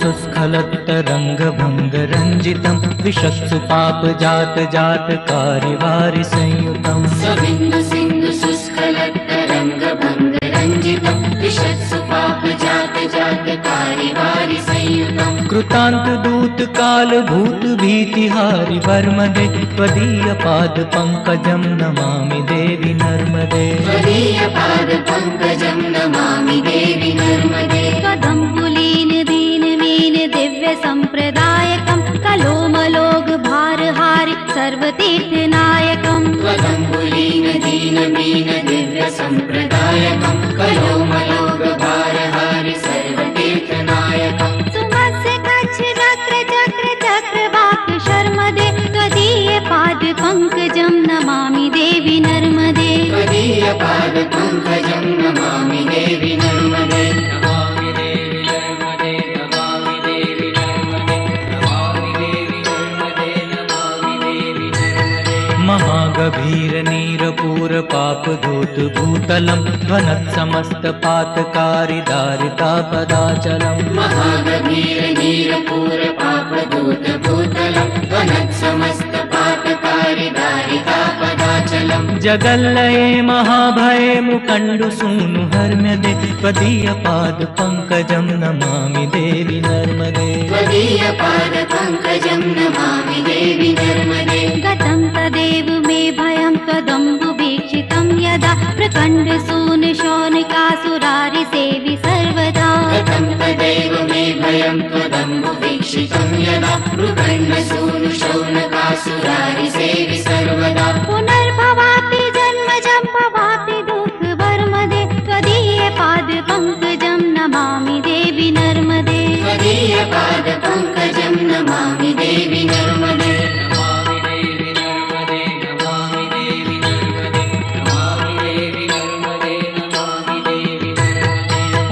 सुस्खलत्तरङ्गभङ्गरञ्जितं विशत्सु पाप जात जात कारिवारि संयुतम् स्वबिन्दु सिन्धु शुष्कलत्तरङ्गभङ्गरञ्जितं विशत्सु पाप जात जात कारिवारि संयुतम् कृतान्त दूत काल भूत भीतिहारि वर्मदे नमामि देवि नर्मदे त्वदीयपादपङ्कजं नमामि देवि नर्मदे दीनमीन दिव्यसम्प्रदायकं कलोमलोकभारहारि सर्वतीर्थनायकम् सुमस्य कच्छ चक्र चक्र चक्रवाक शर्मदे त्वदीय पाद पङ्कजं नमामि देवि नर्मदे। त्वदीयपादपङ्कजं नमामि देवि नर्मदे पापकारि दारिता पदाचलम् जगल्लये महाभये मुकण्डु सूनु हर्म्यदे त्वदीय पाद पङ्कजं नमामि देवि नर्मदे। त्वदीयपादपङ्कजं नमामि देवि नर्मदे। गतं तदेव मे भयं त्वदम्बुवीक्षितं यदा प्रकण्डसूनशौनकासुरारि सेवि सर्वदा। कथं तदेव मे भयं त्वदम्बुवीक्षितं यदा मृगण्डसूनु शौनकासुरारि सेवि सर्वदा। पुनर्भवापि जन्मजं भवापि दुःखवर्मदे त्वदीय पाद पङ्कजं नमामि देवि नर्मदे। त्वदीयपादपङ्कजं नमामि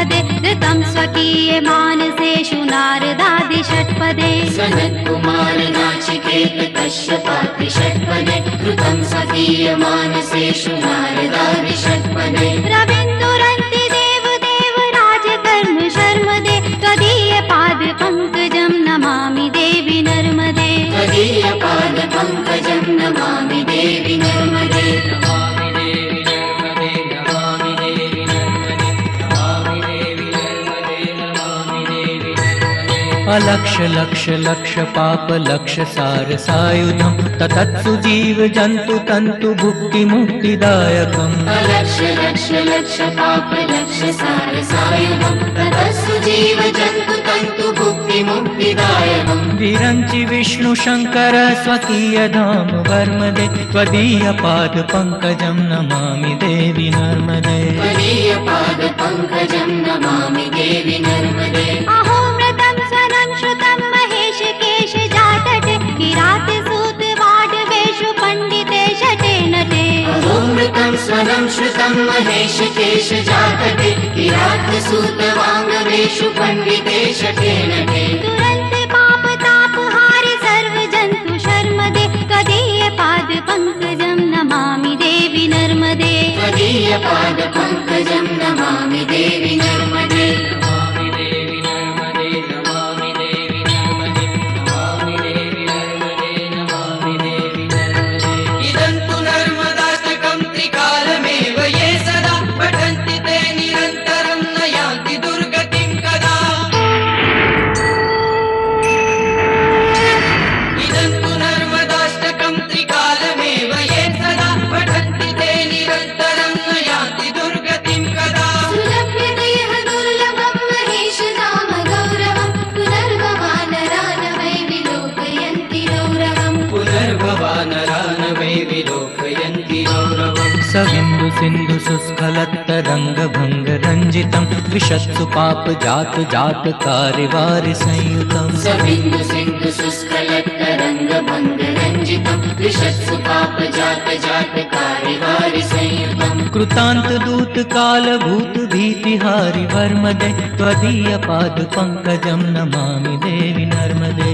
षट्पदे ऋतं स्वकीय मानसेषु नारदादि षट्पदे सनत्कुमार नाचिकेत कश्यपात्रि षट्पदे कृतं स्वकीयमानसेषु नारदादि षट्पदे रविन्दुरन्ति अलक्ष लक्ष लक्ष पाप लक्ष सार सायुधं ततत्सु जीव जन्तु तन्तु भुक्ति मुक्तिदायकम् लक्ष लक्ष लक्ष पाप लक्ष सार सायुधं ततस्सु जीव जन्तु तन्तु भुक्ति मुक्तिदायकम् विरञ्चि विष्णु शङ्कर स्वकीय धाम वर्मदे त्वदीय पाद पङ्कजं नमामि देवि नर्मदे। त्वदीयपादपङ्कजं नमामि देवि नर्मदे स्वनं श्रुतं महेश केश जातटे किरातसूतवाङ्गवेषु पण्डिते शतेन ते सविन्दु सिन्धु सुस्खलत्तरङ्गभङ्ग रञ्जितं विशत्सु पाप जात जात संयुतम्। सबिन्दु सिन्धु शुष्कलत्तरङ्ग भङ्ग रञ्जितम् विशत्सु पाप जात जात कार्यवारि संयुतम्। कृतान्त दूत काल भूत भीतिहारि वर्मदे त्वदीय पाद पङ्कजं नमामि देवि नर्मदे